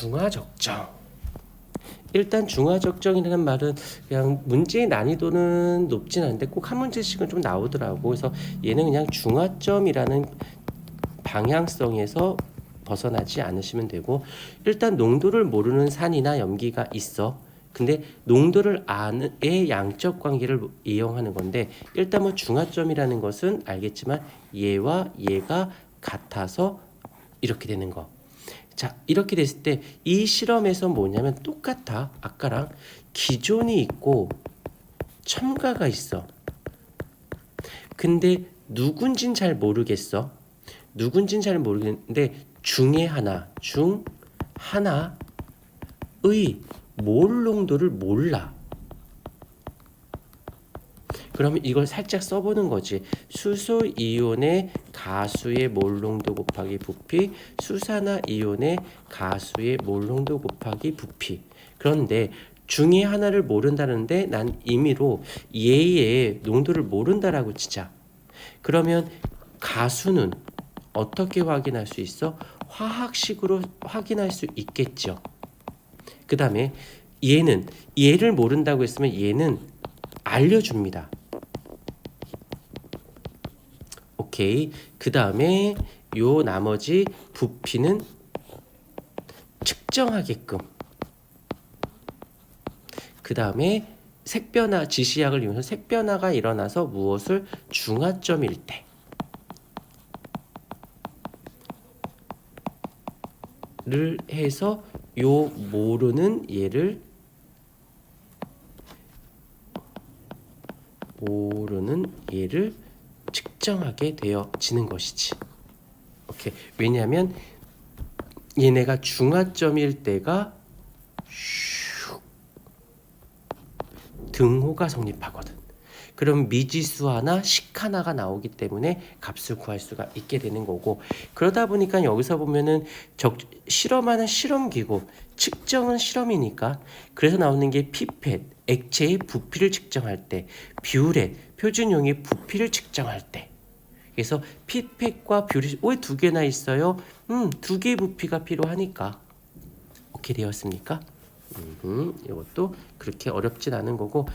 중화적정. 일단 중화적정이라는 말은 그냥 문제의 난이도는 높진 않은데 꼭 한 문제씩은 좀 나오더라고. 그래서 얘는 그냥 중화점이라는 방향성에서 벗어나지 않으시면 되고 일단 농도를 모르는 산이나 염기가 있어. 근데 농도를 아는의 양적 관계를 이용하는 건데 일단 뭐 중화점이라는 것은 알겠지만 얘와 얘가 같아서 이렇게 되는 거. 자, 이렇게 됐을 때 이 실험에서 뭐냐면 똑같아. 아까랑 기존이 있고 첨가가 있어. 근데 누군진 잘 모르겠어. 누군진 잘 모르겠는데 중에 하나, 중 하나의 몰 농도를 몰라. 그러면 이걸 살짝 써보는 거지. 수소 이온의 가수의 몰 농도 곱하기 부피, 수산화 이온의 가수의 몰 농도 곱하기 부피. 그런데 중에 하나를 모른다는데 난 임의로 얘의 농도를 모른다라고 치자. 그러면 가수는 어떻게 확인할 수 있어? 화학식으로 확인할 수 있겠죠. 그 다음에 얘는 얘를 모른다고 했으면 얘는 알려줍니다. 오케이. 그 다음에 요 나머지 부피는 측정하게끔. 그 다음에 색변화 지시약을 이용해서 색변화가 일어나서 무엇을 중화점일 때. 를 해서 요 모르는 얘를 모르는 얘를 측정하게 되어지는 것이지. 오케이. 왜냐하면 얘네가 중화점일 때가 슉 등호가 성립하거든. 그럼 미지수 하나, 식 하나가 나오기 때문에 값을 구할 수가 있게 되는 거고 그러다 보니까 여기서 보면은 적, 실험하는 실험기구 측정은 실험이니까 그래서 나오는 게 피펫 액체의 부피를 측정할 때 뷰렛 표준용의 부피를 측정할 때 그래서 피펫과 뷰렛 왜두 개나 있어요? 음, 두 개의 부피가 필요하니까 오케이 되었습니까? 음, 이것도 그렇게 어렵진 않은 거고